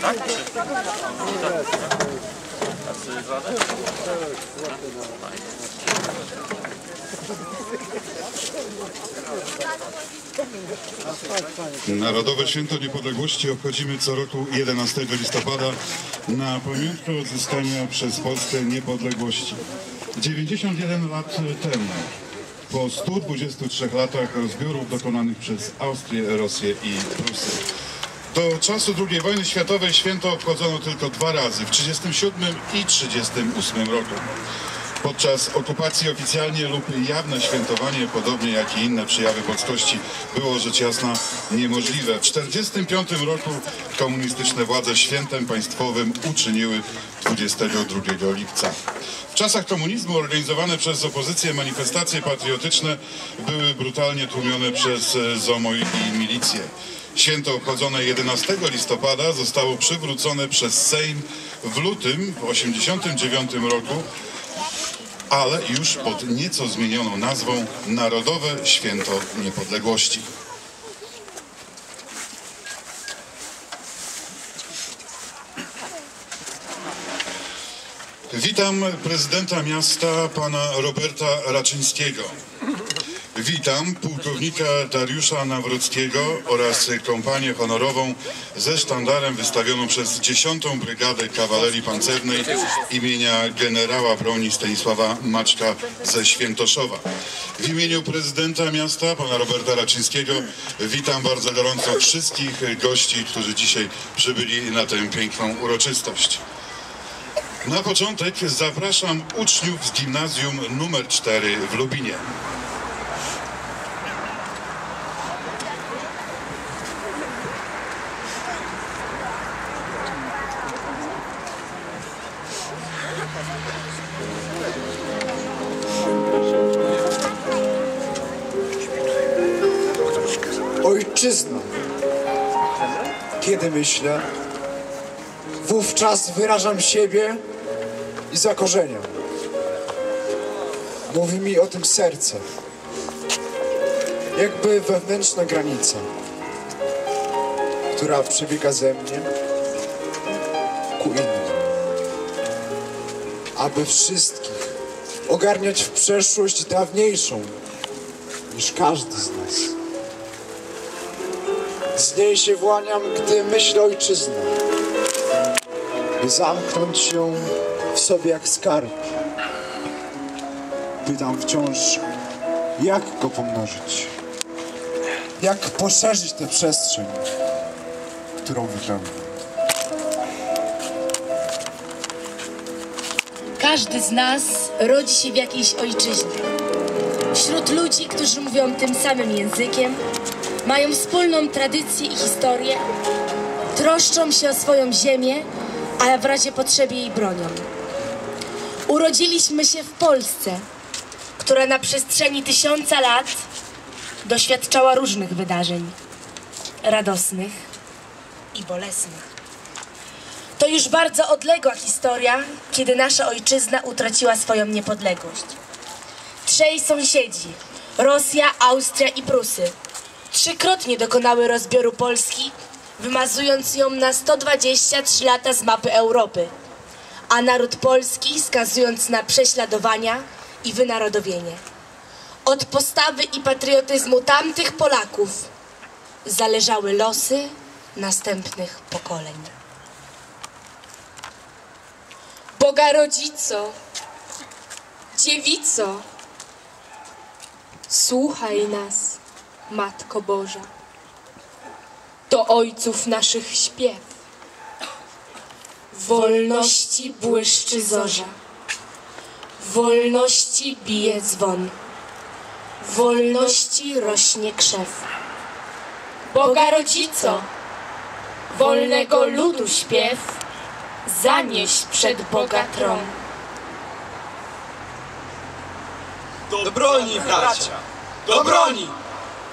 Tak? A? Narodowe Święto Niepodległości obchodzimy co roku 11 listopada na pamiątkę odzyskania przez Polskę niepodległości. 91 lat temu po 123 latach rozbiorów dokonanych przez Austrię, Rosję i Prusy. Do czasu II wojny światowej święto obchodzono tylko dwa razy, w 1937 i 1938 roku. Podczas okupacji oficjalnie lub jawne świętowanie, podobnie jak i inne przejawy polskości, było rzecz jasna niemożliwe. W 1945 roku komunistyczne władze świętem państwowym uczyniły 22 lipca. W czasach komunizmu organizowane przez opozycję manifestacje patriotyczne były brutalnie tłumione przez e, ZOMO i milicję. Święto obchodzone 11 listopada zostało przywrócone przez Sejm w lutym w 1989 roku ale już pod nieco zmienioną nazwą Narodowe Święto Niepodległości. Witam prezydenta miasta, pana Roberta Raczyńskiego. Witam pułkownika Dariusza Nawrockiego oraz kompanię honorową ze sztandarem wystawioną przez 10. Brygadę Kawalerii Pancernej imienia generała broni Stanisława Maczka ze Świętoszowa. W imieniu prezydenta miasta, pana Roberta Raczyńskiego, witam bardzo gorąco wszystkich gości, którzy dzisiaj przybyli na tę piękną uroczystość. Na początek zapraszam uczniów z gimnazjum numer 4 w Lubinie. Ojczyzna. Kiedy myślę, wówczas wyrażam siebie i zakorzeniam. Mówi mi o tym serce. Jakby wewnętrzna granica, która przebiega ze mnie ku innym. Aby wszystkich ogarniać w przeszłość dawniejszą niż każdy z nas. Z niej się właniam, gdy myślę ojczyznę, by zamknąć ją w sobie jak skarb. Pytam wciąż, jak go pomnożyć? Jak poszerzyć tę przestrzeń, którą wypełniam? Każdy z nas rodzi się w jakiejś ojczyźnie. Wśród ludzi, którzy mówią tym samym językiem, mają wspólną tradycję i historię, troszczą się o swoją ziemię, a w razie potrzeby jej bronią. Urodziliśmy się w Polsce, która na przestrzeni tysiąca lat doświadczała różnych wydarzeń radosnych i bolesnych. To już bardzo odległa historia, kiedy nasza ojczyzna utraciła swoją niepodległość. Trzej sąsiedzi, Rosja, Austria i Prusy, trzykrotnie dokonały rozbioru Polski, wymazując ją na 123 lata z mapy Europy, a naród polski skazując na prześladowania i wynarodowienie. Od postawy i patriotyzmu tamtych Polaków zależały losy następnych pokoleń. Boga Rodzico, Dziewico, słuchaj nas, Matko Boża. Do ojców naszych śpiew. Wolności błyszczy zorza, wolności bije dzwon, wolności rośnie krzew. Boga Rodzico, wolnego ludu śpiew, zanieś przed Boga tron. Do broni, bracia! Do broni!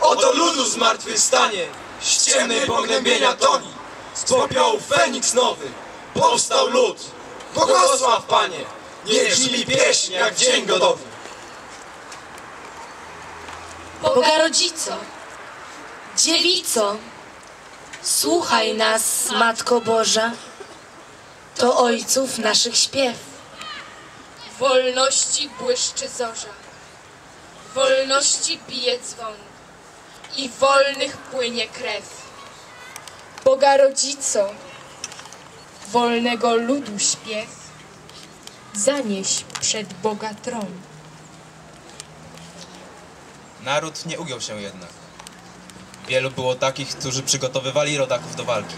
Oto ludu zmartwychwstanie, z pognębienia toni. Z popiołu Feniks nowy, powstał lud. Błogosław, Panie, niech brzmi pieśń jak dzień godowy. Boga Rodzico, Dziewico, Słuchaj nas, Matko Boża, to ojców naszych śpiew. Wolności błyszczy zorza, wolności bije dzwon i wolnych płynie krew. Boga Rodzico, wolnego ludu śpiew, zanieś przed Boga tron. Naród nie ugiął się jednak. Wielu było takich, którzy przygotowywali rodaków do walki.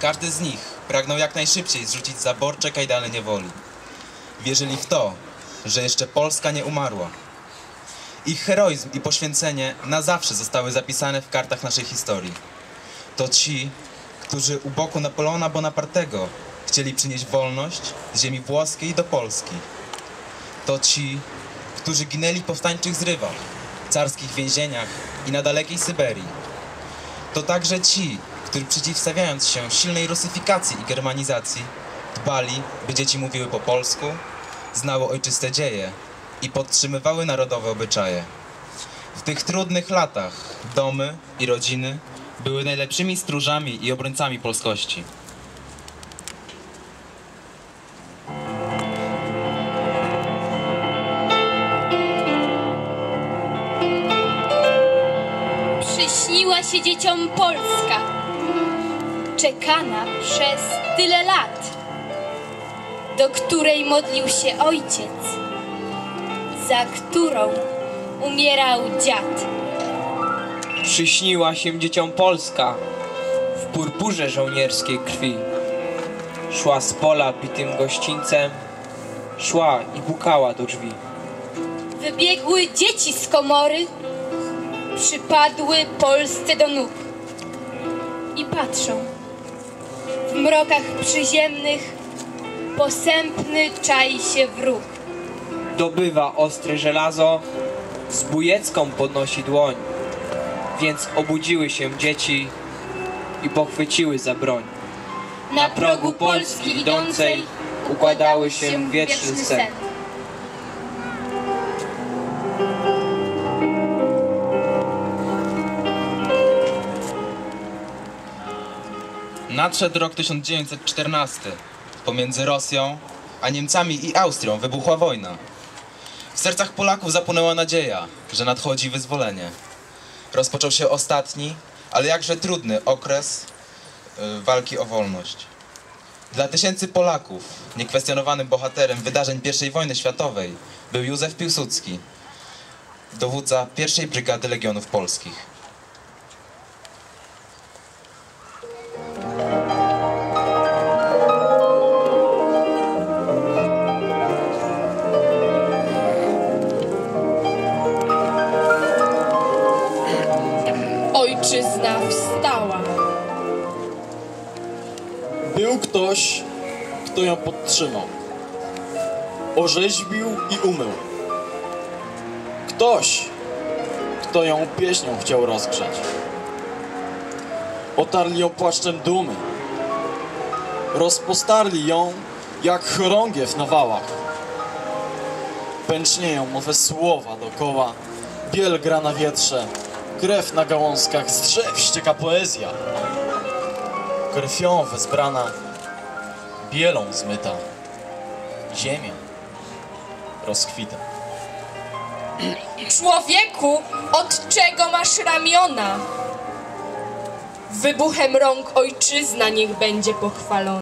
Każdy z nich pragnął jak najszybciej zrzucić zaborcze kajdany niewoli. Wierzyli w to, że jeszcze Polska nie umarła. Ich heroizm i poświęcenie na zawsze zostały zapisane w kartach naszej historii. To ci, którzy u boku Napoleona Bonapartego chcieli przynieść wolność z ziemi włoskiej do Polski. To ci, którzy ginęli w powstańczych zrywach, carskich więzieniach i na dalekiej Syberii. To także ci, którzy przeciwstawiając się silnej rusyfikacji i germanizacji, dbali, by dzieci mówiły po polsku, znały ojczyste dzieje i podtrzymywały narodowe obyczaje. W tych trudnych latach domy i rodziny były najlepszymi stróżami i obrońcami polskości. Przyśniła się dzieciom Polska, czekana przez tyle lat, do której modlił się ojciec, za którą umierał dziad. Przyśniła się dzieciom Polska w purpurze żołnierskiej krwi. Szła z pola bitym gościńcem, szła i pukała do drzwi. Wybiegły dzieci z komory, przypadły Polsce do nóg i patrzą. W mrokach przyziemnych posępny czai się wróg. Dobywa ostre żelazo, z bujecką podnosi dłoń. Więc obudziły się dzieci i pochwyciły za broń. Na progu Polski idącej układały się wieczny sen. Nadszedł rok 1914. Pomiędzy Rosją a Niemcami i Austrią wybuchła wojna. W sercach Polaków zapłonęła nadzieja, że nadchodzi wyzwolenie. Rozpoczął się ostatni, ale jakże trudny okres y, walki o wolność. Dla tysięcy Polaków niekwestionowanym bohaterem wydarzeń I wojny światowej był Józef Piłsudski, dowódca pierwszej Brygady Legionów Polskich. Kto ją podtrzymał. Orzeźbił i umył. Ktoś, kto ją pieśnią chciał rozgrzać. Otarli ją płaszczem dumy. Rozpostarli ją jak chorągiew na wałach. Pęcznieją nowe słowa dokoła. Biel gra na wietrze. Krew na gałązkach z drzew ścieka poezja. Krwią wezbrana, bielą zmyta. Ziemia rozkwita. Człowieku, od czego masz ramiona? Wybuchem rąk ojczyzna niech będzie pochwalona.